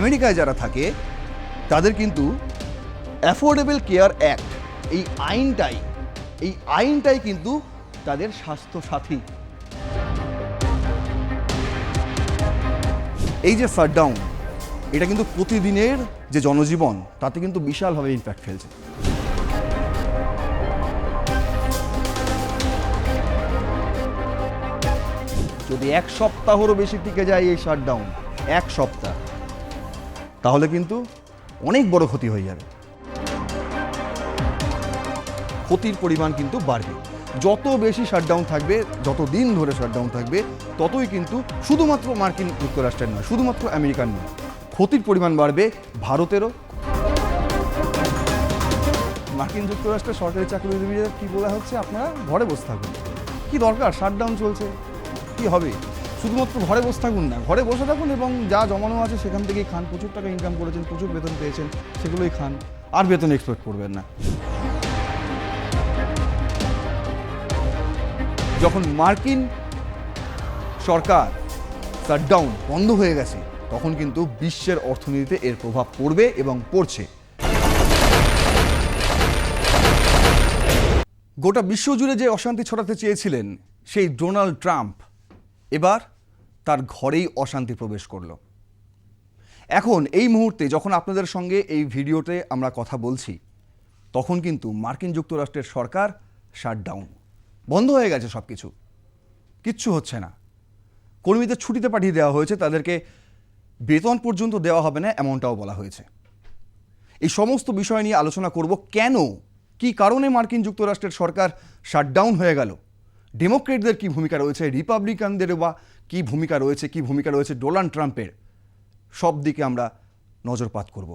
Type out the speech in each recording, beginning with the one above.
আমেরিকায় যারা থাকে, তাদের কিন্তু অ্যাফোর্ডেবল কেয়ার অ্যাক্ট এই আইনটাই এই আইনটাই কিন্তু তাদের স্বাস্থ্য সাথী এই যে শাটডাউন এটা কিন্তু প্রতিদিনের যে জনজীবন, তাতে কিন্তু বিশালভাবে ইম্প্যাক্ট ফেলছে। যদি এক সপ্তাহরও বেশি টিকে যায় এই শাটডাউন এক সপ্তাহ। তাহলে কিন্তু অনেক বড় ক্ষতি হয়ে যাবে। ক্ষতির পরিমাণ কিন্তু বাড়বে। যত বেশি শাটডাউন থাকবে, যত দিন ধরে শাটডাউন থাকবে, ততই কিন্তু শুধুমাত্র মার্কিন যুক্তরাষ্ট্রের নয়, শুধুমাত্র আমেরিকার নয়, ক্ষতির পরিমাণ বাড়বে ভারতেরও। মার্কিন যুক্তরাষ্ট্রের সরকারি চাকরিজীবীদের কী বলা হচ্ছে আপনারা? ঘরে বসে থাকুন। কী দরকার? শাটডাউন চলছে। কী হবে? শুধুমাত্র ঘরে বসে থাকুন না, ঘরে বসে থাকুন এবং যা জমানো আছে সেখান থেকেই খান। প্রচুর টাকা ইনকাম করেছেন, প্রচুর বেতন পেয়েছেন, সেগুলোই খান। আর বেতন এক্সপেক্ট করবেন না। যখন মার্কিন সরকার শাটডাউন বন্ধ হয়ে গেছে, তখন কিন্তু বিশ্বের অর্থনীতিতে এর প্রভাব পড়বে এবং পড়ছে। গোটা বিশ্বজুড়ে যে অশান্তি ছড়াতে চেয়েছিলেন সেই ডোনাল্ড ট্রাম্প, এবার তার ঘরেই অশান্তি প্রবেশ করল। এখন এই মুহূর্তে যখন আপনাদের সঙ্গে এই ভিডিওতে আমরা কথা বলছি, তখন কিন্তু মার্কিন যুক্তরাষ্ট্রের সরকার শাটডাউন বন্ধ হয়ে গেছে সব কিছু কিচ্ছু হচ্ছে না। কর্মীদের ছুটিতে পাঠিয়ে দেওয়া হয়েছে, তাদেরকে বেতন পর্যন্ত দেওয়া হবে না এমনটাও বলা হয়েছে। এই সমস্ত বিষয় নিয়ে আলোচনা করব কেন? কি কারণে মার্কিন যুক্তরাষ্ট্রের সরকার শাটডাউন হয়ে গেল? ডেমোক্রেটদের কি ভূমিকা রয়েছে? রিপাবলিকানদের বা কি ভূমিকা রয়েছে, কি ভূমিকা রয়েছে ডোনাল্ড ট্রাম্পের, সব দিকে আমরা নজরপাত করব।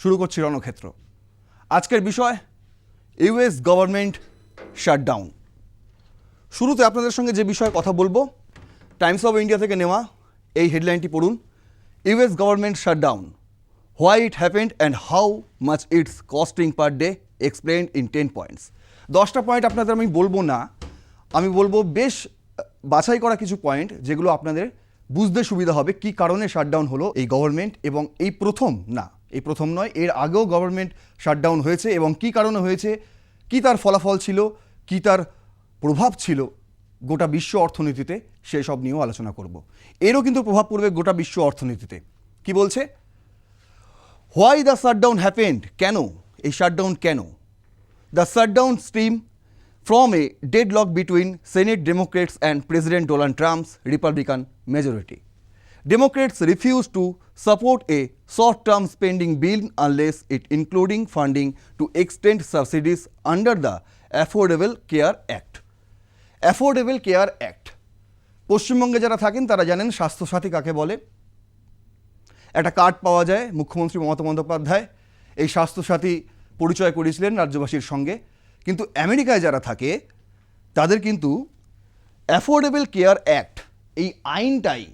শুরু করছি রণক্ষেত্র। আজকের বিষয়, ইউএস গভর্নমেন্ট শাটডাউন। শুরুতে আপনাদের সঙ্গে যে বিষয়ে কথা বলব, টাইমস অফ ইন্ডিয়া থেকে নেওয়া, এই হেডলাইনটি পড়ুন। US government shutdown. Why it happened and how much it's costing per day explain in ten points. দশটা পয়েন্ট আপনাদের আমি বলব না, আমি বলব বেশ বাছাই করা কিছু পয়েন্ট যেগুলো আপনাদের বুঝতে সুবিধা হবে কি কারণে শাটডাউন হলো এই গভর্নমেন্ট এবং এই প্রথম, না, এই প্রথম নয়, এর আগেও গভর্নমেন্ট শাটডাউন হয়েছে এবং কি কারণে হয়েছে, কি তার ফলাফল ছিল, কি তার প্রভাব ছিল গোটা বিশ্ব অর্থনীতিতে সেই সব নিয়েও আলোচনা করব। এরও কিন্তু প্রভাব পড়বে গোটা বিশ্ব অর্থনীতিতে। কি বলছে? হোয়াই দ্য শাটডাউন হ্যাপেন্ড কেন? এই শাটডাউন কেন? The shutdown stream from a deadlock between Senate Democrats and President Donald Trump's Republican majority Democrats refuse to support a short-term spending bill unless it including funding to extend subsidies under the Affordable Care Act. Affordable Care Act. পশ্চিমবঙ্গে যারা থাকেন, তারা জানেন স্বাস্থ্যসাথী কাকে বলে? একটা card পাওয়া যায় মুখ্যমন্ত্রী মমতা বন্দ্যোপাধ্যায়। এই স্বাস্থ্যসাথী পরিচয় করিয়েছিলেন রাজ্যবাসীর সঙ্গে। কিন্তু আমেরিকায় যারা থাকে, তাদের কিন্তু অ্যাফোর্ডেবল কেয়ার অ্যাক্ট এই আইনটাই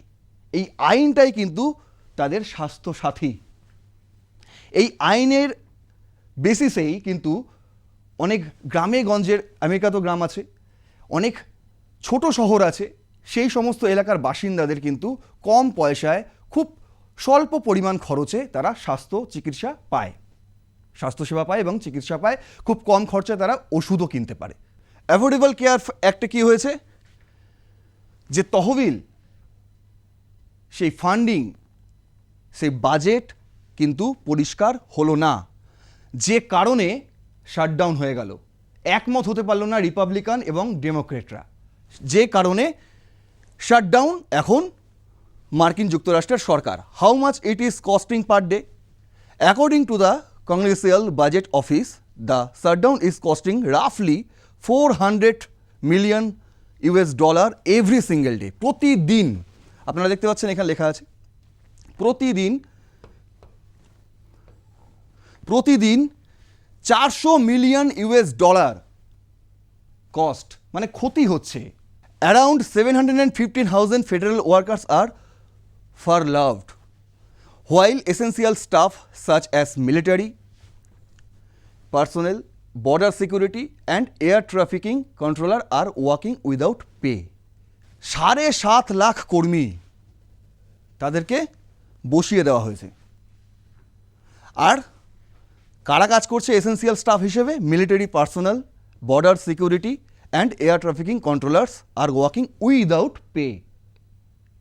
এই আইনটাই কিন্তু তাদের স্বাস্থ্যসাথী। এই আইনের বেসিসেই কিন্তু অনেক গ্রামে গঞ্জের আমেরিকা তো গ্রাম আছে, অনেক ছোট শহর আছে, সেই সমস্ত এলাকার বাসিন্দাদের কিন্তু কম পয়সায় খুব স্বল্প পরিমাণ খরচে তারা স্বাস্থ্য চিকিৎসা পায়। স্বাস্থ্যসেবা পায় এবং চিকিৎসা পায়, খুব কম খরচায় তারা ওষুধও কিনতে পারে। অ্যাফোর্ডেবল কেয়ার একটা কী হয়েছে? যে তহবিল, সেই ফান্ডিং সেই বাজেট কিন্তু পরিষ্কার হলো না। যে কারণে শাটডাউন হয়ে গেল। একমত হতে পারল না রিপাবলিকান এবং ডেমোক্রেটরা যে কারণে শাটডাউন এখন মার্কিন যুক্তরাষ্ট্রের সরকার। How much it is costing per day according to the congressional budget office, the shutdown is costing রাফলি four hundred million US dollar every single day, প্রতিদিন। আপনারা দেখতে পাচ্ছেন এখানে লেখা আছে, প্রতিদিন প্রতিদিন চারশো মিলিয়ন ইউএস ডলার কস্ট মানে ক্ষতি হচ্ছে। Around seven hundred and fifteen thousand federal workers are furloughed while essential staff such as military personnel, border security and air trafficking controller are working without pay. সাড়ে সাত লাখ কর্মী তাদেরকে বসিয়ে দেওয়া হয়েছে। আর কারা কাজ করছে এসেন্সিয়াল স্টাফ হিসেবে? Military personnel border security and air trafficking controllers are working without pay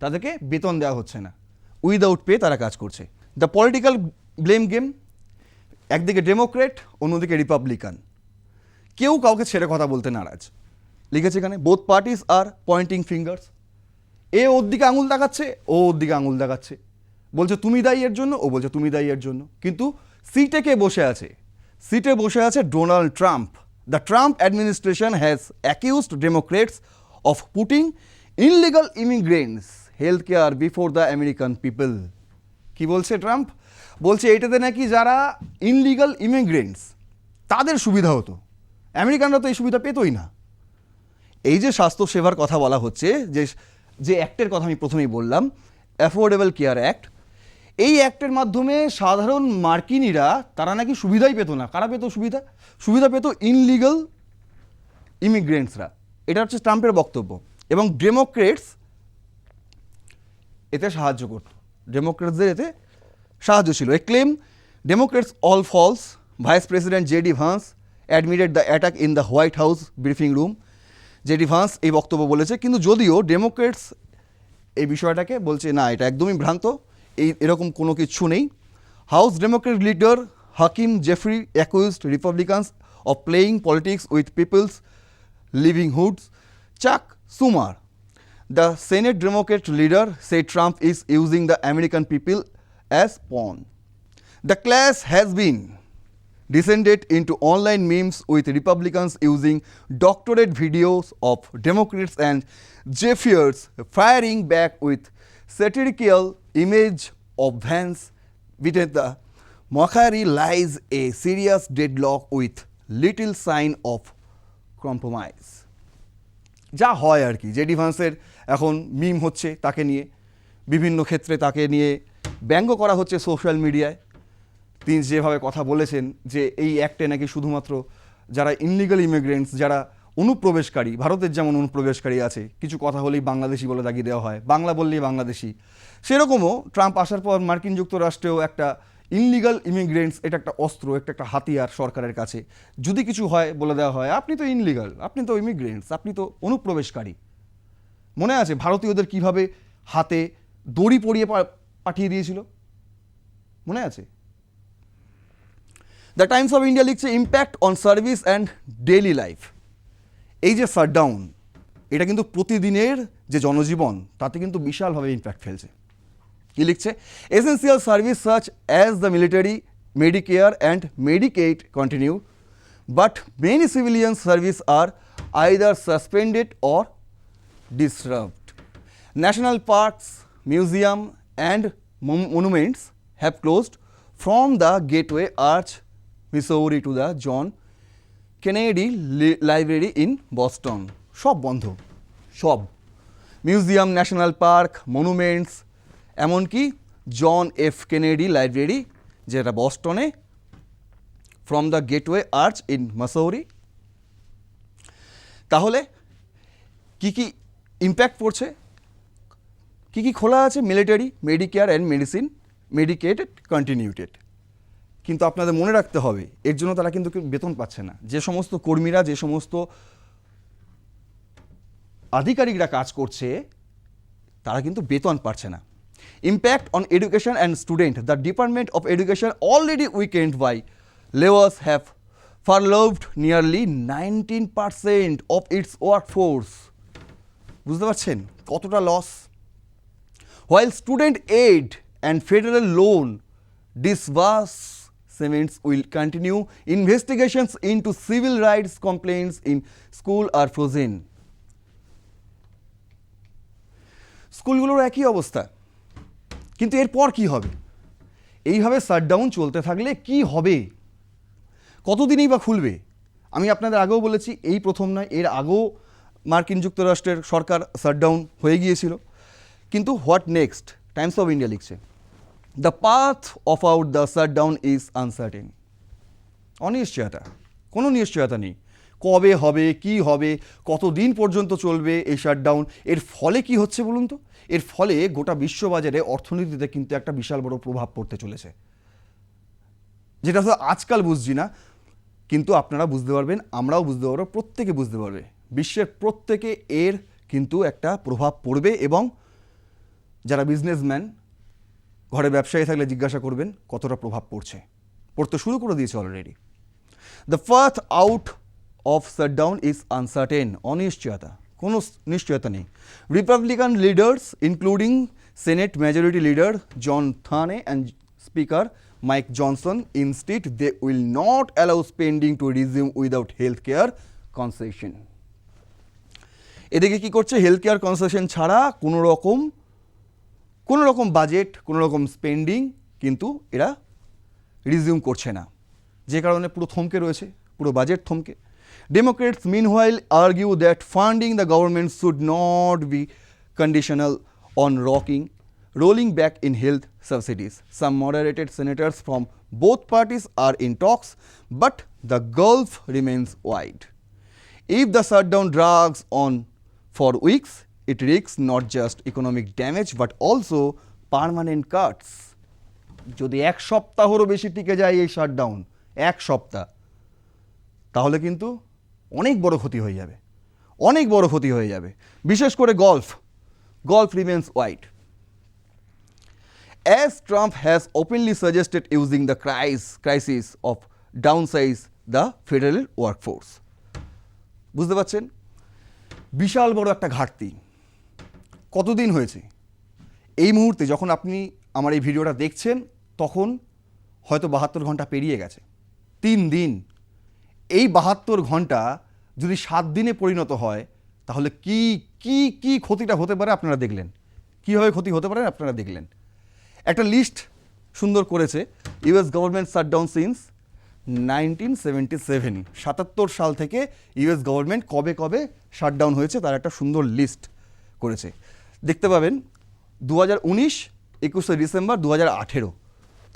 তাদেরকে বেতন দেওয়া হচ্ছে না। উইদাউট পে তারা কাজ করছে। দ্য পলিটিক্যাল ব্লেম গেম একদিকে ডেমোক্রেট অন্যদিকে রিপাবলিকান কেউ কাউকে ছেড়ে কথা বলতে নারাজ। লিখেছে এখানে both parties are pointing fingers এ ওর দিকে আঙুল দেখাচ্ছে ও ওর দিকে আঙুল দেখাচ্ছে বলছে, তুমি দায়ী এর জন্য? ও বলছে, তুমি দায়ী এর জন্য। কিন্তু সিটে কে বসে আছে? সিটে বসে আছে Donald Trump the Trump administration has accused Democrats of putting illegal immigrants health care before the American people কি বলছে ট্রাম্প বলছে এটাতে নাকি যারা ইনলিগাল ইমিগ্রেন্টস তাদের সুবিধা হতো। আমেরিকানরা তো এই সুবিধা পেতই না। এই যে স্বাস্থ্য সেবার কথা বলা হচ্ছে, যে যে অ্যাক্টের কথা আমি প্রথমেই বললাম অ্যাফোর্ডেবল কেয়ার অ্যাক্ট এই অ্যাক্টের মাধ্যমে সাধারণ মার্কিনীরা, তারা নাকি সুবিধাই পেত না। কারা পেত সুবিধা? সুবিধা পেত ইনলিগাল ইমিগ্রেন্টসরা এটা হচ্ছে ট্রাম্পের বক্তব্য। এবং ডেমোক্রেটস এতে সাহায্য করত। ডেমোক্রেটসদের এতে সাহায্য ছিল। A claim Democrats all false Vice President JD Vance admitted the attack in the White House briefing room JD Vance এই বক্তব্য বলেছে কিন্তু যদিও ডেমোক্রেটস এই বিষয়টাকে বলছে না এটা একদমই ভ্রান্ত এই এরকম কোনো কিছু নেই। House Democrat leader Hakeem Jeffries accused Republicans of playing politics with people's livelihoods. Chuck Schumer, The Senate Democrat leader said Trump is using the American people as pawn. The clash has been descended into online memes with Republicans using doctorate videos of Democrats and Jeffers firing back with satirical image of Vance the Macquarie lies a serious deadlock with little sign of compromise. যা হয় আর কি। JD ভান্সের এখন মিম হচ্ছে তাকে নিয়ে, বিভিন্ন ক্ষেত্রে তাকে নিয়ে ব্যঙ্গ করা হচ্ছে সোশ্যাল মিডিয়ায়। তিনি যেভাবে কথা বলেছেন যে এই অ্যাক্টে নাকি শুধুমাত্র যারা ইনলিগাল ইমিগ্রেন্টস যারা অনুপ্রবেশকারী, ভারতের যেমন অনুপ্রবেশকারী আছে, কিছু কথা হলেই বাংলাদেশি বলে দাগিয়ে দেওয়া হয়, বাংলা বললেই বাংলাদেশি। সেরকমও ট্রাম্প আসার পর মার্কিন যুক্তরাষ্ট্রেও একটা ইনলিগাল ইমিগ্রেন্টস এটা একটা অস্ত্র একটা একটা হাতিয়ার সরকারের কাছে। যদি কিছু হয়, বলে দেওয়া হয়, আপনি তো ইনলিগাল আপনি তো ইমিগ্রেন্টস আপনি তো অনুপ্রবেশকারী। মনে আছে ভারতীয়দের কীভাবে হাতে দড়ি পরিয়ে পাঠিয়ে দিয়েছিল? মনে আছে? দ্য টাইমস অফ ইন্ডিয়া লিখছে impact on service and daily life এই যে শাটডাউন এটা কিন্তু প্রতিদিনের যে জনজীবন, তাতে কিন্তু বিশালভাবে ইম্প্যাক্ট ফেলছে। কি লিখছে? Essential service search as the military Medicare and Medicaid continue but many civilian service are either suspended or disturbed national parks museum and monuments have closed from the Gateway Arch Missouri to the John Kennedy library in Boston সব বন্ধ, সব। Museum national park monuments এমনকি John F Kennedy library, যেটা বস্টনে, from the Gateway Arch in Missouri. তাহলে, কি কি impact পড়ছে? কি কি খোলা আছে? Military, Medicare and medicine, medicated, continued. কিন্তু আপনাদের মনে রাখতে হবে, এর জন্য তারা কিন্তু বেতন পাচ্ছে না। যে সমস্ত কর্মীরা, যে সমস্ত আধিকারিকরা কাজ করছে, তারা কিন্তু বেতন পাচ্ছে না। Education and student the department of education already weakened by layoffs have furloughed nearly nineteen percent of its work force বুঝতে পারছেন? কতটা loss while student aid and federal loan disbursements will continue, investigations into civil rights complaints in school are frozen. স্কুলগুলোর একই অবস্থা। কিন্তু এরপর কি হবে? এইভাবে শাটডাউন চলতে থাকলে কি হবে? কতদিনই বা খুলবে? আমি আপনাদের আগেও বলেছি, এই প্রথম নয়, এর আগেও মার্কিন যুক্তরাষ্ট্রের সরকার শাটডাউন হয়ে গিয়েছিল। কিন্তু what next Times of India লিখছে the path of out the shutdown is uncertain অনিশ্চয়তা, কোনো নিশ্চয়তা নেই। কবে হবে, কি হবে কত দিন পর্যন্ত চলবে এই শাটডাউন এর ফলে কি হচ্ছে বলুন তো? এর ফলে গোটা বিশ্ববাজারে অর্থনীতিতে কিন্তু একটা বিশাল বড় প্রভাব পড়তে চলেছে। যেটা হয়তো আজকাল বুঝছি না, কিন্তু আপনারা বুঝতে পারবেন, আমরাও বুঝতে পারব, প্রত্যেকে বুঝতে পারবে। বিশ্বের প্রত্যেকে এর কিন্তু একটা প্রভাব পড়বে এবং যারা বিজনেসম্যান ঘরে ব্যবসায়ী থাকলে জিজ্ঞাসা করবেন কতটা প্রভাব পড়ছে। পড়তে শুরু করে দিয়েছে already the path out of shutdown is uncertain অনিশ্চয়তা, কোনো নিশ্চয়তা নেই। Republican leaders including Senate majority leader John Thune and speaker Mike Johnson insist they will not allow spending to resume without health care concession এদিকে কি করছে? Health care concession ছাড়া কোনো রকম কোনো রকম বাজেট কোনো রকম স্পেন্ডিং কিন্তু এরা রিজিউম করছে না। যে কারণে পুরো থমকে রয়েছে, পুরো বাজেট থমকে। Meanwhile argue that funding the government should not be conditional on rocking rolling back in health subsidies. Some moderated senators from both parties are in talks, but the gulf remains wide. If the shutdown drags on for weeks, it risks not just economic damage but also permanent cuts. যদি এক সপ্তাহেরও বেশি টিকে যায় এই shutdown এক সপ্তাহ তাহলে কিন্তু অনেক বড় ক্ষতি হয়ে যাবে। অনেক বড় ক্ষতি হয়ে যাবে। বিশেষ করে golf golf remains wide as Trump has openly suggested using the crisis, crisis of downsize the federal workforce. বুঝতে পারছেন? বিশাল বড় একটা ঘাটতি। কতদিন হয়েছে? এই মুহূর্তে যখন আপনি আমার এই ভিডিওটা দেখছেন তখন হয়তো বাহাত্তর ঘণ্টা পেরিয়ে গেছে। তিন দিন এই বাহাত্তর ঘণ্টা যদি সাত দিনে পরিণত হয়, তাহলে কি কি কি ক্ষতিটা হতে পারে আপনারা দেখলেন? কীভাবে ক্ষতি হতে পারে আপনারা দেখলেন? একটা লিস্ট সুন্দর করেছে US government shutdown since nineteen seventy seven সাতাত্তর সাল থেকে ইউএস গভর্নমেন্ট কবে কবে শাটডাউন হয়েছে তার একটা সুন্দর লিস্ট করেছে। দেখতে পাবেন দু হাজার উনিশ, একুশে ডিসেম্বর দু হাজার আঠেরো।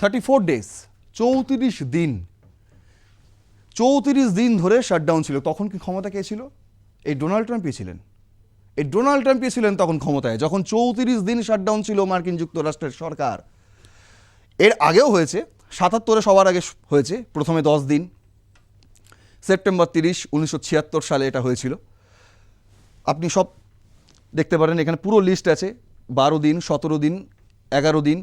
থার্টি ফোর ডেজ চৌত্রিশ দিন চৌত্রিশ দিন ধরে শাটডাউন ছিল। তখন কি ক্ষমতা কে ছিল? এই ডোনাল্ড ট্রাম্পই ছিলেন। এই ডোনাল্ড ট্রাম্পই ছিলেন তখন ক্ষমতায়, যখন চৌত্রিশ দিন শাটডাউন ছিল মার্কিন যুক্তরাষ্ট্রের সরকার। এর আগেও হয়েছে, সাতাত্তরে সবার আগে হয়েছে, প্রথমে দশ দিন। সেপ্টেম্বর তিরিশ, উনিশশো ছিয়াত্তর সালে এটা হয়েছিল। আপনি সব দেখতে পারেন, এখানে পুরো লিস্ট আছে, বারো দিন, সতেরো দিন, এগারো দিন,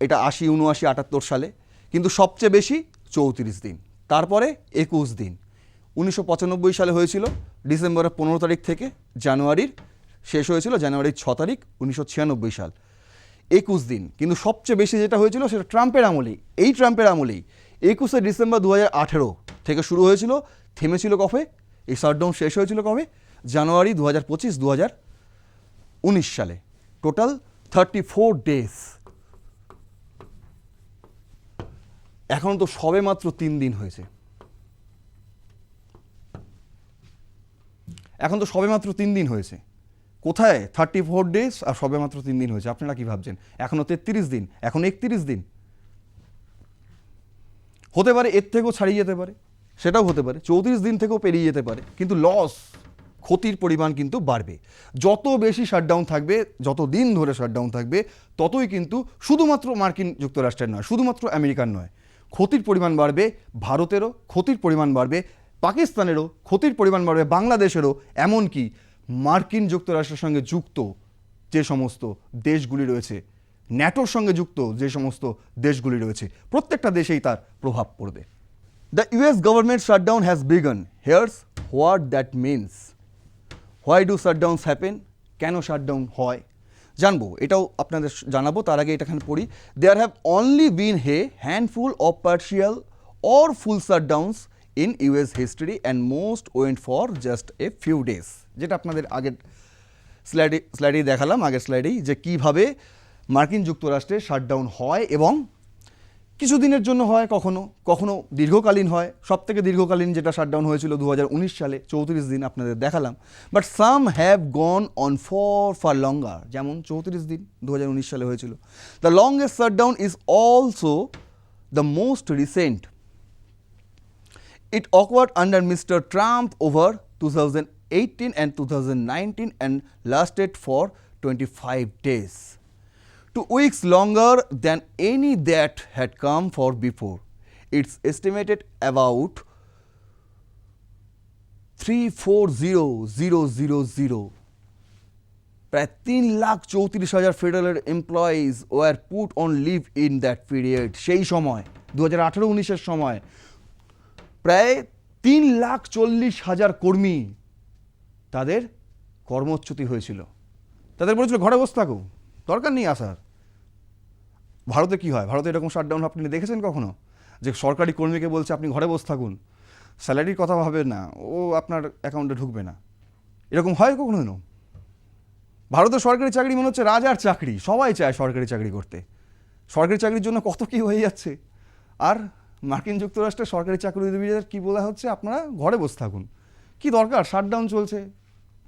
এটা আশি, উনআশি, আটাত্তর সালে। কিন্তু সবচেয়ে বেশি চৌত্রিশ দিন। তারপরে একুশ দিন। উনিশশো পঁচানব্বই সালে হয়েছিল ডিসেম্বরের পনেরো তারিখ থেকে জানুয়ারির, শেষ হয়েছিল জানুয়ারির ছ তারিখ উনিশশো ছিয়ানব্বই সাল। একুশ দিন, কিন্তু সবচেয়ে বেশি যেটা হয়েছিল সেটা ট্রাম্পের আমলেই, এই ট্রাম্পের আমলেই। একুশে ডিসেম্বর দু হাজার আঠেরো থেকে শুরু হয়েছিল, থেমেছিল কবে? এই শাটডাউন শেষ হয়েছিল কবে? জানুয়ারি দু হাজার পঁচিশ সালে। টোটাল থার্টি ফোর ডেজ এখন তো সবে মাত্র তিন দিন হয়েছে। এখন তো সবে মাত্র তিন দিন হয়েছে। কোথায়? থার্টি ফোর ডেজ আর সবে মাত্র তিন দিন হয়েছে। আপনারা কি ভাবছেন? এখনও তেত্রিশ দিন, এখন একত্রিশ দিন। হতে পারে এর থেকেও ছাড়িয়ে যেতে পারে, সেটাও হতে পারে। চৌত্রিশ দিন থেকেও পেরিয়ে যেতে পারে, কিন্তু লস ক্ষতির পরিমাণ কিন্তু বাড়বে। যত বেশি শাটডাউন থাকবে, যত দিন ধরে শাটডাউন থাকবে, ততই কিন্তু শুধুমাত্র মার্কিন যুক্তরাষ্ট্রের নয়, শুধুমাত্র আমেরিকার নয় ক্ষতির পরিমাণ বাড়বে, ভারতেরও ক্ষতির পরিমাণ বাড়বে, পাকিস্তানেরও ক্ষতির পরিমাণ বাড়বে, বাংলাদেশেরও এমনকি মার্কিন যুক্তরাষ্ট্রের সঙ্গে যুক্ত যে সমস্ত দেশগুলি রয়েছে, ন্যাটোর সঙ্গে যুক্ত যে সমস্ত দেশগুলি রয়েছে, প্রত্যেকটা দেশেই তার প্রভাব পড়বে। The US government shutdown has begun here's what that means why do shutdowns happen কেন শাটডাউন হয়? জানব, এটাও আপনাদের জানাব, তার আগে এটাখানে পড়ি। There have only been a handful of partial or full shutdowns in US history and most went for just a few days যেটা আপনাদের আগের স্লাইডে স্ল্যাডেই দেখালাম, আগের স্লাইডেই যে কীভাবে মার্কিন যুক্তরাষ্ট্রে শাটডাউন হয় এবং কিছুদিনের জন্য হয় কখনো কখনো দীর্ঘকালীন হয় সব থেকে দীর্ঘকালীন যেটা শাটডাউন হয়েছিল দু হাজার উনিশ সালে, চৌত্রিশ দিন আপনাদের দেখালাম but some have gone on for far longer যেমন চৌত্রিশ দিন দু হাজার উনিশ সালে হয়েছিল the longest shutdown is also the most recent It occurred under Mr. Trump over 2018 and 2019 and lasted for 25 days. Two weeks longer than any that had come for before. Zero zero zero zero প্রায় তিন লাখ চৌত্রিশ হাজার federal employees were put on leave in that period সেই সময় দু হাজার আঠেরো উনিশের সময়। প্রায় তিন লাখ চল্লিশ হাজার কর্মী তাদের কর্মচ্যুতি হয়েছিল। তাদের বলেছিল, ঘরে বসে থাকো। দরকার নেই আসার। ভারতে কি হয়? ভারতে এরকম শাটডাউন আপনি দেখেছেন কখনো? যে সরকারি কর্মীকে বলছে, আপনি ঘরে বসে থাকুন। স্যালারির কথা ভাবেন না। ও আপনার অ্যাকাউন্টে ঢুকবে না। এরকম হয় কখনো ভারতের সরকারি চাকরি মনে হচ্ছে রাজার চাকরি। সবাই চায় সরকারি চাকরি করতে। সরকারি চাকরির জন্য কত কী হয়ে যাচ্ছে? আর মার্কিন যুক্তরাষ্ট্রের সরকারি চাকরিজীবীদের কি বলা হচ্ছে? আপনারা ঘরে বসে থাকুন। কি দরকার? শাটডাউন চলছে।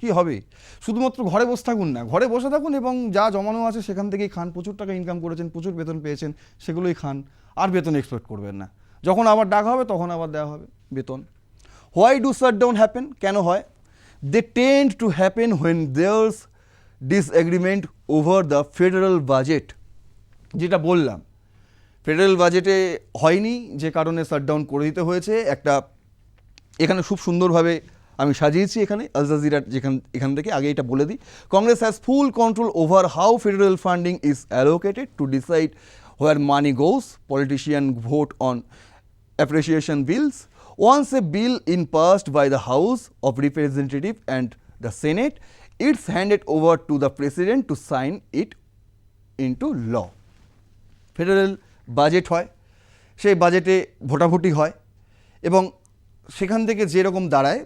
কি হবে? শুধুমাত্র ঘরে বসে থাকুন না, ঘরে বসে থাকুন এবং যা জমানো আছে সেখান থেকেই খান। প্রচুর টাকা ইনকাম করেছেন, প্রচুর বেতন পেয়েছেন, সেগুলোই খান। আর বেতন এক্সপেক্ট করবেন না। যখন আবার ডাক হবে, তখন আবার দেওয়া হবে বেতন। হোয়াই ডু শাটডাউন হ্যাপেন কেন হয়? They tend to happen when there's disagreement over the federal budget যেটা বললাম ফেডারেল বাজেটে হয়নি, যে কারণে শাটডাউন করে দিতে হয়েছে। একটা, এখানে খুব সুন্দরভাবে আমি সাজিয়েছি এখানে আল জাজিরা যেখান এখান থেকে আগে এটা বলে দিই Congress has full control over how federal funding is allocated to decide where money goes politician vote on appreciation bills. Once a bill in passed by the House of Representative and the Senate, it's handed over to the President to sign it into law. Federal budget হয় সেই বাজেটে ভোটাভুটি হয় এবং সেখান থেকে যেরকম দাঁড়ায়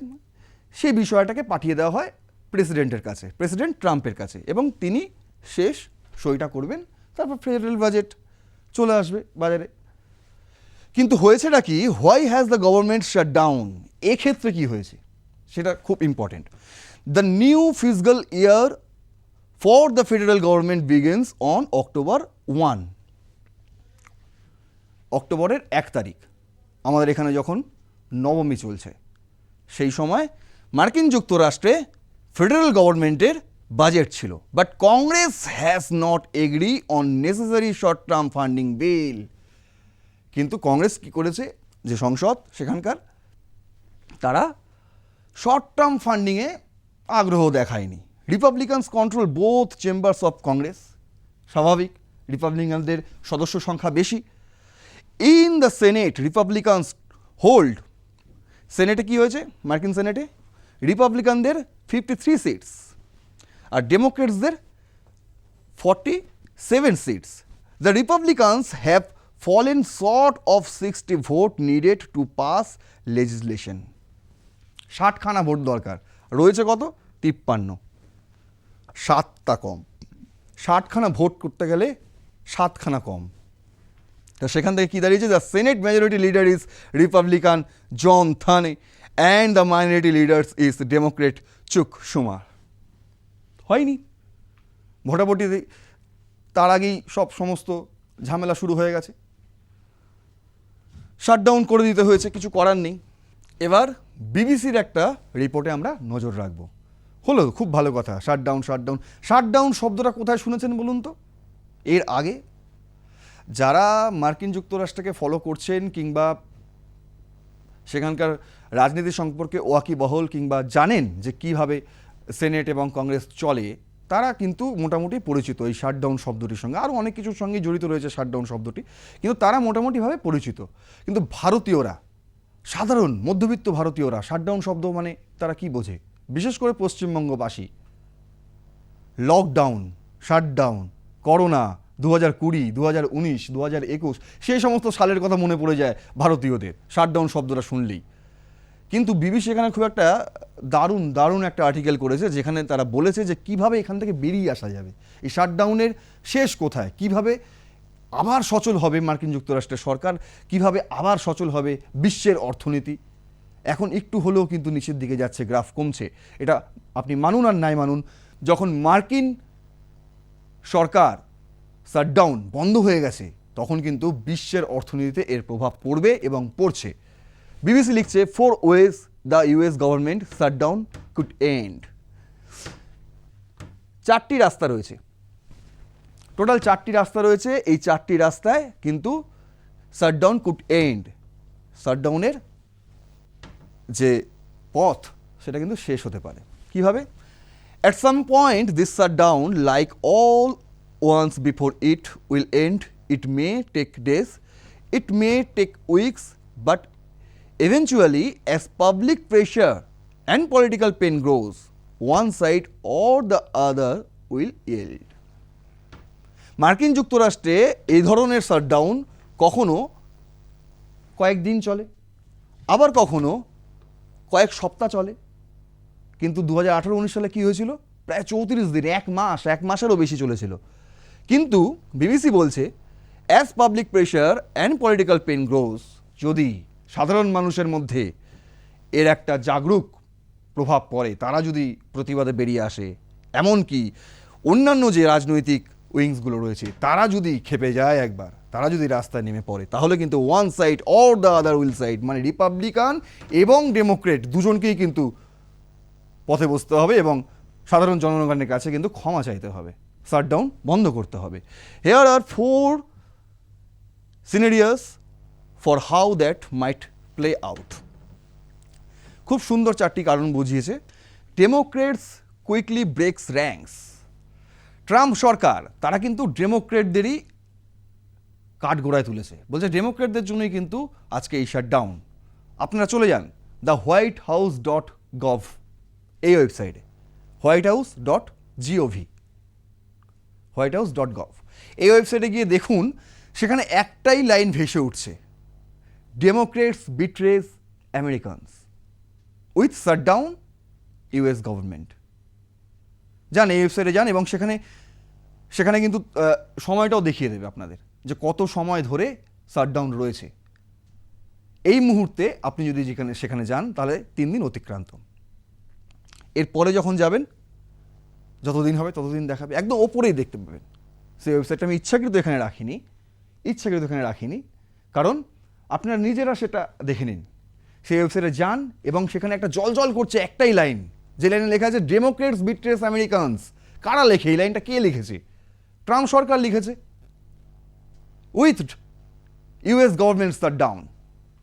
সেই বিষয়টাকে পাঠিয়ে দেওয়া হয় প্রেসিডেন্টের কাছে, প্রেসিডেন্ট ট্রাম্পের কাছে এবং তিনি শেষ সইটা করবেন, তারপর ফেডারেল বাজেট চলে আসবে বাজারে। কিন্তু হয়েছেটা কি? Why has the government shut down এক্ষেত্রে কি হয়েছে? সেটা খুব important the new physical year for the federal government begins on October one অক্টোবরের এক তারিখ। আমাদের এখানে যখন নবমী চলছে, সেই সময় মার্কিন যুক্তরাষ্ট্রে ফেডারেল গভর্নমেন্টের বাজেট ছিল but Congress has not agree on necessary short term funding bill কিন্তু কংগ্রেস কি করেছে? যে সংসদ, সেখানকার, তারা শর্ট টার্ম ফান্ডিংয়ে আগ্রহ দেখায়নি। Republicans control both chambers of Congress স্বাভাবিক রিপাবলিকানদের সদস্য সংখ্যা বেশি। In the Senate Republicans hold সেনেটে কি হয়েছে? মার্কিন সেনেটে রিপাবলিকানদের ফিফটি থ্রি সিটস আর ডেমোক্রেটসদের 47 seats. The Republicans have fallen short of 60 vote needed to pass legislation. ষাটখানা ভোট দরকার। রয়েছে কত? তিপ্পান্ন। সাতটা কম। ষাটখানা ভোট করতে গেলে সাতখানা কম। তা সেখান থেকে কি দাঁড়িয়েছে? The Senate majority leader is Republican John Thune and the minority leaders is Democrat Chuck Schumer হয়নি। ভোটাভুটি তার আগেই সব সমস্ত ঝামেলা শুরু হয়ে গেছে। শাটডাউন করে দিতে হয়েছে, কিছু করার নেই। এবার বিবিসির একটা রিপোর্টে আমরা নজর রাখব। হলো খুব ভালো কথা, শাটডাউন শাটডাউন। শাটডাউন শব্দটা কোথায় শুনেছেন বলুন তো? এর আগে যারা মার্কিন যুক্তরাষ্ট্রকে ফলো করছেন কিংবা সেখানকার রাজনীতি সম্পর্কে ওয়াকিবহল কিংবা জানেন যে কীভাবে সেনেট এবং কংগ্রেস চলে, তারা কিন্তু মোটামুটি পরিচিত এই শাটডাউন শব্দটির সঙ্গে। আরও অনেক কিছুর সঙ্গে জড়িত রয়েছে শাটডাউন শব্দটি, কিন্তু তারা মোটামুটিভাবে পরিচিত। কিন্তু ভারতীয়রা, সাধারণ মধ্যবিত্ত ভারতীয়রা, শাটডাউন শব্দ মানে তারা কি বোঝে? বিশেষ করে পশ্চিমবঙ্গবাসী, লকডাউন, শাটডাউন, করোনা দু হাজার কুড়ি দু হাজার উনিশ দু হাজার একুশ, সেই সমস্ত সালের কথা মনে পড়ে যায় ভারতীয়দের, শাটডাউন শব্দটা শুনলেই। কিন্তু বিবিসি এখানে খুব একটা দারুণ দারুণ একটা আর্টিকেল করেছে যেখানে তারা বলেছে যে কীভাবে এখান থেকে বেরিয়ে আসা যাবে। এই শাটডাউনের শেষ কোথায়? কীভাবে আবার সচল হবে মার্কিন যুক্তরাষ্ট্রের সরকার? কীভাবে আবার সচল হবে বিশ্বের অর্থনীতি? এখন একটু হলেও কিন্তু নিচের দিকে যাচ্ছে গ্রাফ কমছে। এটা আপনি মানুন আর নাই মানুন, যখন মার্কিন সরকার শাটডাউন বন্ধ হয়ে গেছে, তখন কিন্তু বিশ্বের অর্থনীতিতে এর প্রভাব পড়বে এবং পড়ছে। বিবিসি লিখছে four ways the US government shutdown could end চারটি রাস্তা রয়েছে। টোটাল চারটি রাস্তা রয়েছে। এই চারটি রাস্তায় কিন্তু শাটডাউন কুড এন্ড শাটডাউনের যে পথ, সেটা কিন্তু শেষ হতে পারে। কীভাবে? At some point this shutdown like all ones before it will end it may take days it may take weeks but eventually, as public pressure and political pain grows, one side or the other will yield. মার্কিন যুক্তরাষ্ট্রে এই ধরনের shutdown কখনো কয়েকদিন চলে, আবার কখনো কয়েক সপ্তাহ চলে। কিন্তু দু হাজার আঠারো উনিশ সালে কী হয়েছিল? প্রায় চৌত্রিশ দিন, এক মাস, এক মাসেরও বেশি চলেছিল। কিন্তু বিবিসি বলছে as public pressure and political pain grows যদি সাধারণ মানুষের মধ্যে এর একটা জাগরুক প্রভাব পড়ে। তারা যদি প্রতিবাদে বেরিয়ে আসে, এমনকি অন্যান্য যে রাজনৈতিক উইংসগুলো রয়েছে, তারা যদি খেপে যায় একবার, তারা যদি রাস্তায় নেমে পড়ে, তাহলে কিন্তু one side or the other will side মানে রিপাবলিকান এবং ডেমোক্রেট দুজনকেই কিন্তু পথে বসতে হবে এবং সাধারণ জনগণের কাছে কিন্তু ক্ষমা চাইতে হবে শাটডাউন বন্ধ করতে হবে। Here are four scenarios for how that might play out খুব সুন্দর চারটি কারণ বুঝিয়েছে। Democrats quickly breaks ranks Trump সরকার, তারা কিন্তু ডেমোক্রেটদেরই কাঠ গোড়ায় তুলেছে। বলছে ডেমোক্রেটদের জন্যই কিন্তু আজকে এই শাটডাউন আপনারা চলে যান the White House dot gov এই ওয়েবসাইটে White House dot GOV White House dot gov এই ওয়েবসাইটে গিয়ে দেখুন, সেখানে একটাই লাইন ভেসে উঠছে। Democrats betrays Americans with shutdown US government যান এই ওয়েবসাইটে যান এবং সেখানে সেখানে কিন্তু সময়টাও দেখিয়ে দেবে আপনাদের যে কত সময় ধরে শাটডাউন রয়েছে। এই মুহূর্তে আপনি যদি যেখানে, সেখানে যান, তাহলে তিন দিন অতিক্রান্ত। এরপরে যখন যাবেন, যতদিন হবে ততদিন দেখাবে। একদম ওপরেই দেখতে পাবেন। সেই ওয়েবসাইটটা আমি ইচ্ছাকৃত এখানে রাখিনি। ইচ্ছাকৃত এখানে রাখিনি। কারণ আপনারা নিজেরা সেটা দেখে নিন। সেই ওয়েবসাইটে যান এবং সেখানে একটা জল জল করছে একটাই লাইন। যে লাইনে লেখা আছে ডেমোক্রেটস বিট্রেস আমেরিকানস কারা লেখে? এই লাইনটা কে লিখেছে? ট্রাম্প সরকার লিখেছে। With US government shut down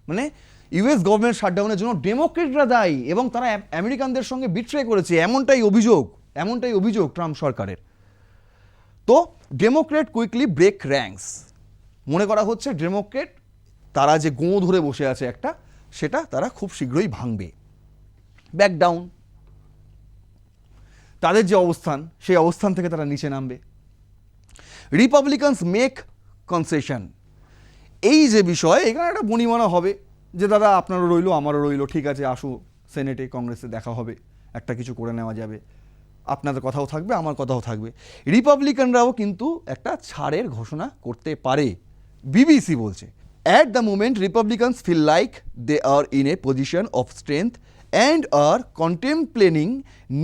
মানে ইউএস গভর্নমেন্ট শাটডাউনের জন্য ডেমোক্রেটরা দায়ী এবং তারা আমেরিকানদের সঙ্গে বিট্রে করেছে। এমনটাই অভিযোগ এমনটাই অভিযোগ ট্রাম্প সরকারের। তো ডেমোক্রেট কুইকলি ব্রেক র্যাঙ্কস মনে করা হচ্ছে ডেমোক্রেট তারা যে গোঁ ধরে বসে আছে একটা, সেটা তারা খুব শীঘ্রই ভাঙবে। ব্যাকডাউন তাদের যে অবস্থান, সেই অবস্থান থেকে তারা নিচে নামবে। রিপাবলিকানস মেক কনসেশন এই যে বিষয়, এখানে একটা বনিমানা হবে যে, দাদা, আপনারও রইল, আমারও রইল, ঠিক আছে, আসু সেনেটে কংগ্রেসে দেখা হবে, একটা কিছু করে নেওয়া যাবে। আপনাদের কথাও থাকবে, আমার কথাও থাকবে। রিপাবলিকানরাও কিন্তু একটা ছাড়ের ঘোষণা করতে পারে। বিবিসি বলছে at the moment Republicans feel like they are in a position of strength and are contemplating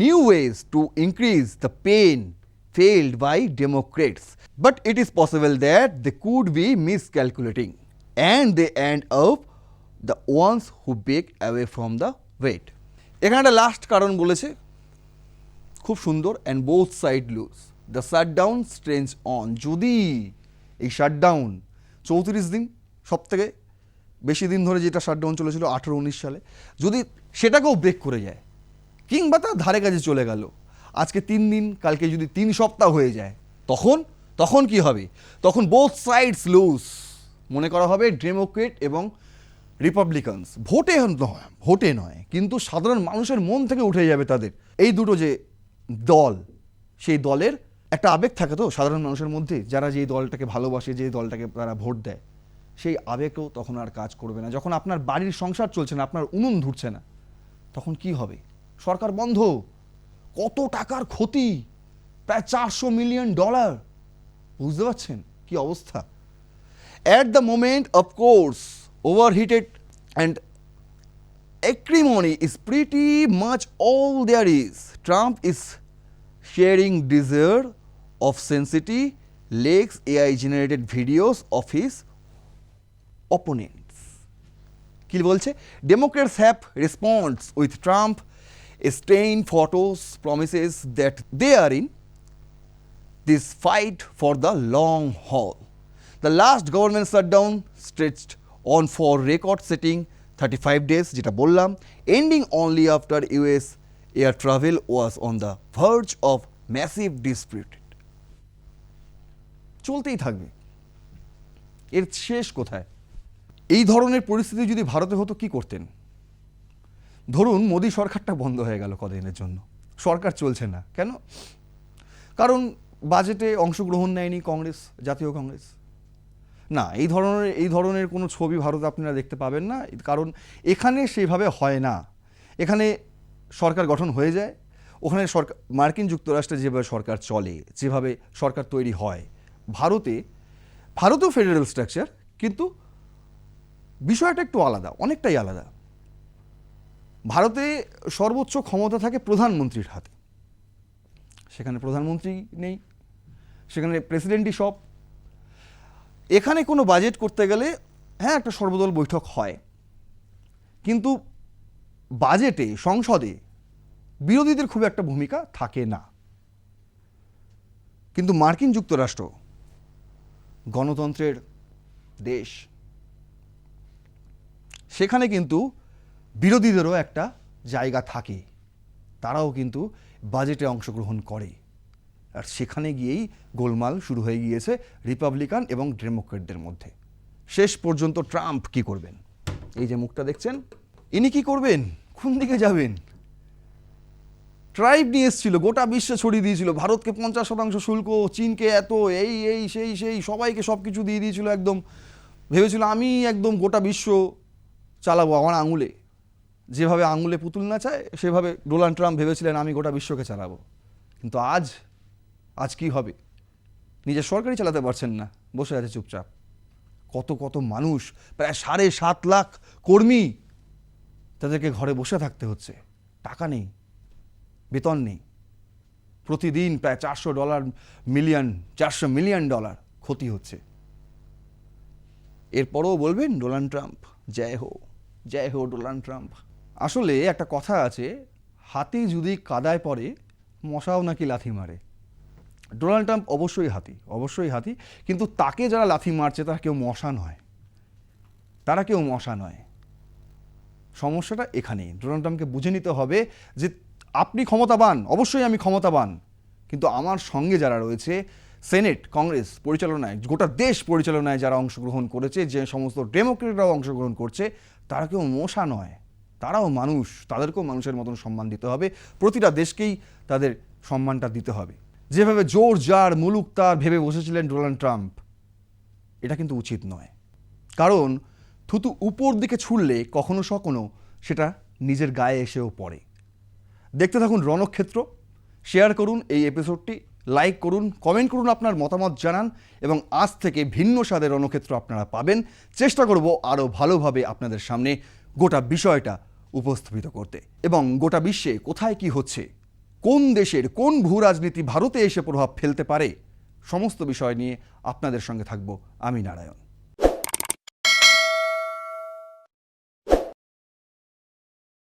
new ways to increase the pain failed by Democrats. But it is possible that they could be miscalculating, and they end up the ones who break away from the weight. এখানে একটা last কারণ বলেছে খুব সুন্দর and both side lose the shutdown strange on যদি এই shutdown চৌত্রিশ দিন সব থেকে বেশি দিন ধরে যেটা শাটডাউন চলেছিল আঠেরো উনিশ সালে, যদি সেটাকেও ব্রেক করে যায়, কিংবা তার ধারে কাছে চলে গেল, আজকে তিন দিন, কালকে যদি তিন সপ্তাহ হয়ে যায়, তখন তখন কি হবে? তখন বোথ সাইডস লুজ মনে করা হবে ডেমোক্রেট এবং রিপাবলিকানস ভোটে নয় ভোটে নয়, কিন্তু সাধারণ মানুষের মন থেকে উঠে যাবে তাদের। এই দুটো যে দল, সেই দলের একটা আবেগ থাকে তো সাধারণ মানুষের মধ্যে, যারা যেই দলটাকে ভালোবাসে যে দলটাকে তারা ভোট দেয়। সেই আবেগও তখন আর কাজ করবে না। যখন আপনার বাড়ির সংসার চলছে না, আপনার উনুন ধুরছে না, তখন কি হবে? সরকার বন্ধ। কত টাকার ক্ষতি? প্রায় চারশো মিলিয়ন ডলার। বুঝতে পারছেন কি অবস্থা? At the moment of course overheated and is pretty much all there is. Trump is sharing desire of sensitive leaks AI generated videos of his opponents. কি বলছে Democrats have response with Trump stain photos promises that they are in this fight for the long haul. The last government shutdown stretched on for record setting thirty five days যেটা বললাম ending only after US air travel was on the verge of massive disputed চলতেই থাকবে এর শেষ কোথায় এই ধরনের পরিস্থিতি যদি ভারতে হতো, কি করতেন? ধরুন মোদী সরকারটা বন্ধ হয়ে গেল কদিনের জন্য। সরকার চলছে না। কেন? কারণ বাজেটে অংশগ্রহণ নেয়নি কংগ্রেস, জাতীয় কংগ্রেস। না, এই ধরনের এই ধরনের কোনো ছবি ভারতে আপনারা দেখতে পাবেন না, কারণ এখানে সেইভাবে হয় না। এখানে সরকার গঠন হয়ে যায়, ওখানে সরকার, মার্কিন যুক্তরাষ্ট্রে যেভাবে সরকার চলে, যেভাবে সরকার তৈরি হয়, ভারতে, ভারতেও ফেডারেল স্ট্রাকচার কিন্তু বিষয়টা একটু আলাদা, অনেকটাই আলাদা। ভারতে সর্বোচ্চ ক্ষমতা থাকে প্রধানমন্ত্রীর হাতে। সেখানে প্রধানমন্ত্রী নেই, সেখানে প্রেসিডেন্টই সব। এখানে কোনো বাজেট করতে গেলে হ্যাঁ একটা সর্বদল বৈঠক হয়। কিন্তু বাজেটে, সংসদে বিরোধীদের খুব একটা ভূমিকা থাকে না। কিন্তু মার্কিন যুক্তরাষ্ট্র গণতন্ত্রের দেশ সেখানে কিন্তু বিরোধীদেরও একটা জায়গা থাকে। তারাও কিন্তু বাজেটে অংশগ্রহণ করে। আর সেখানে গিয়েই গোলমাল শুরু হয়ে গিয়েছে রিপাবলিকান এবং ডেমোক্রেটদের মধ্যে। শেষ পর্যন্ত ট্রাম্প কি করবেন? এই যে মুখটা দেখছেন, ইনি কি করবেন? কোন দিকে যাবেন? ট্রাইব নিয়ে এসেছিল, গোটা বিশ্বে ছড়িয়ে দিয়েছিল। ভারতকে পঞ্চাশ শতাংশ শুল্ক, চীনকে এত, এই এই, সেই সেই, সবাইকে সব কিছু দিয়ে দিয়েছিল একদম। ভেবেছিল আমি একদম গোটা বিশ্ব চালাবো, আমার আঙুলে। যেভাবে আঙুলে পুতুল নাচায়, সেভাবে ডোনাল্ড ট্রাম্প ভেবেছিলেন আমি গোটা বিশ্বকে চালাবো। কিন্তু আজ আজ কি হবে? নিজের সরকারই চালাতে পারছেন না। বসে আছে চুপচাপ। কত কত মানুষ, প্রায় সাড়ে সাত লাখ কর্মী তাদেরকে ঘরে বসে থাকতে হচ্ছে। টাকা নেই, বেতন নেই। প্রতিদিন প্রায় চারশো ডলার মিলিয়ন, চারশো মিলিয়ন ডলার ক্ষতি হচ্ছে। এরপরও বলবেন ডোনাল্ড ট্রাম্প, জয় হো জয় হো ডোনাল্ড ট্রাম্প। আসলে একটা কথা আছে, হাতি যদি কাদায় পড়ে, মশাও নাকি লাথি মারে। ডোনাল্ড ট্রাম্প অবশ্যই হাতি অবশ্যই হাতি, কিন্তু তাকে যারা লাথি মারছে, তারা কেউ মশা নয়। তারা কেউ মশা নয়। সমস্যাটা এখানেই। ডোনাল্ড ট্রাম্পকে বুঝে নিতে হবে যে আপনি ক্ষমতাবান, অবশ্যই আমি ক্ষমতাবান, কিন্তু আমার সঙ্গে যারা রয়েছে সেনেট, কংগ্রেস পরিচালনায়, গোটা দেশ পরিচালনায় যারা অংশগ্রহণ করেছে, যে সমস্ত ডেমোক্রেটরাও অংশগ্রহণ করছে, তারা কেউ মশা নয়। তারাও মানুষ, তাদেরকেও মানুষের মতন সম্মান দিতে হবে। প্রতিটা দেশকেই তাদের সম্মানটা দিতে হবে। যেভাবে জোর, জার, মুলুক, তার ভেবে বসেছিলেন ডোনাল্ড ট্রাম্প, এটা কিন্তু উচিত নয়। কারণ থুতু উপর দিকে ছুড়লে কখনো সখনো সেটা নিজের গায়ে এসেও পড়ে। দেখতে থাকুন রণক্ষেত্র, শেয়ার করুন এই এপিসোডটি লাইক করুন কমেন্ট করুন আপনার মতামত জানান এবং আজ থেকে ভিন্ন স্বাদের রণক্ষেত্র আপনারা পাবেন। চেষ্টা করব আরও ভালোভাবে আপনাদের সামনে গোটা বিষয়টা উপস্থাপিত করতে। এবং গোটা বিশ্বে কোথায় কি হচ্ছে, কোন দেশের কোন ভূ রাজনীতি ভারতে এসে প্রভাব ফেলতে পারে, সমস্ত বিষয় নিয়ে আপনাদের সঙ্গে থাকব আমি নারায়ণ।